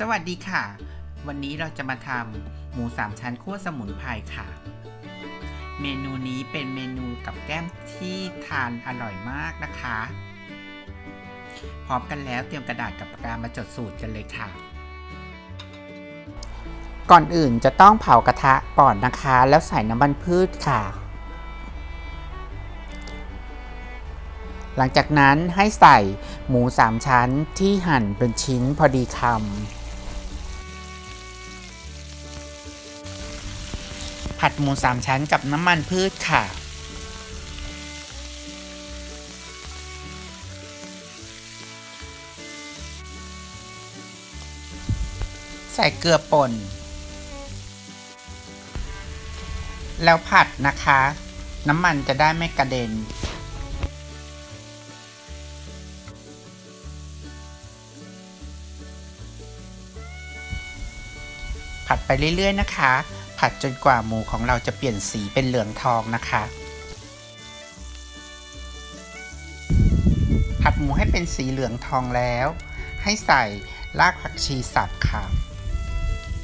สวัสดีค่ะ วันนี้เราจะมาทำหมูสามชั้นคั่วสมุนไพรค่ะ เมนูนี้เป็นเมนูกับแก้มที่ทานอร่อยมากนะคะ พร้อมกันแล้วเตรียมกระดาษกับปากกามาจดสูตรกันเลยค่ะ ก่อนอื่นจะต้องเผากระทะก่อนนะคะ แล้วใส่น้ำมันพืชค่ะ หลังจากนั้นให้ใส่หมูสามชั้นที่หั่นเป็นชิ้นพอดีคำ ผัดหมูสามชั้นกับน้ำมันพืชค่ะ ใส่เกลือป่น แล้วผัดนะคะ น้ำมันจะได้ไม่กระเด็นผัดไปเรื่อย ๆ นะคะ ผัดจนกว่าหมูของเราจะเปลี่ยนสีเป็นเหลืองทองนะคะ ผัดหมูให้เป็นสีเหลืองทองแล้ว ให้ใส่รากผักชีสับค่ะ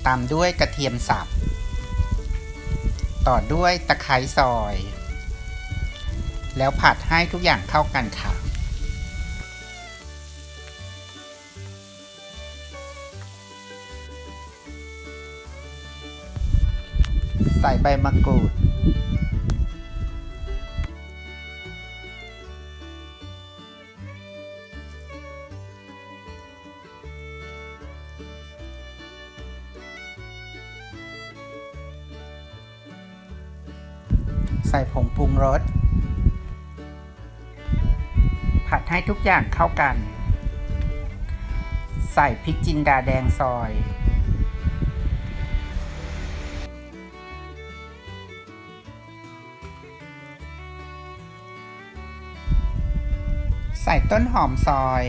ตามด้วยกระเทียมสับ ต่อด้วยตะไคร้ซอย แล้วผัดให้ทุกอย่างเข้ากันค่ะ ใส่ใบมะกรูด ใส่ผงปรุงรส ผัดให้ทุกอย่างเข้ากัน ใส่พริกจินดาแดงซอย ใส่ต้นหอมซอย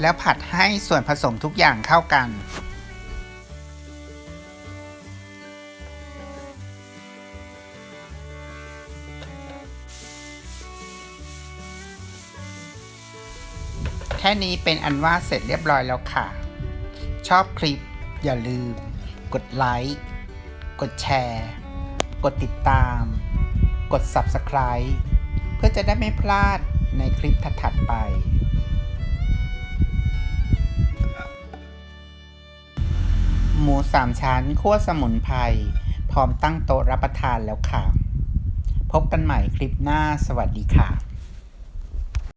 แล้วผัดให้ส่วนผสมทุกอย่างเข้ากัน แค่นี้เป็นอันว่าเสร็จเรียบร้อยแล้วค่ะ ชอบคลิปอย่าลืม กดไลค์ กดแชร์ กดติดตาม กด Subscribe เพื่อจะได้ไม่พลาดในคลิปถัดๆไป หมูสามชั้นคั่วสมุนไพรพร้อมตั้งโต๊ะรับประทานแล้วค่ะ พบกันใหม่คลิปหน้าสวัสดีค่ะ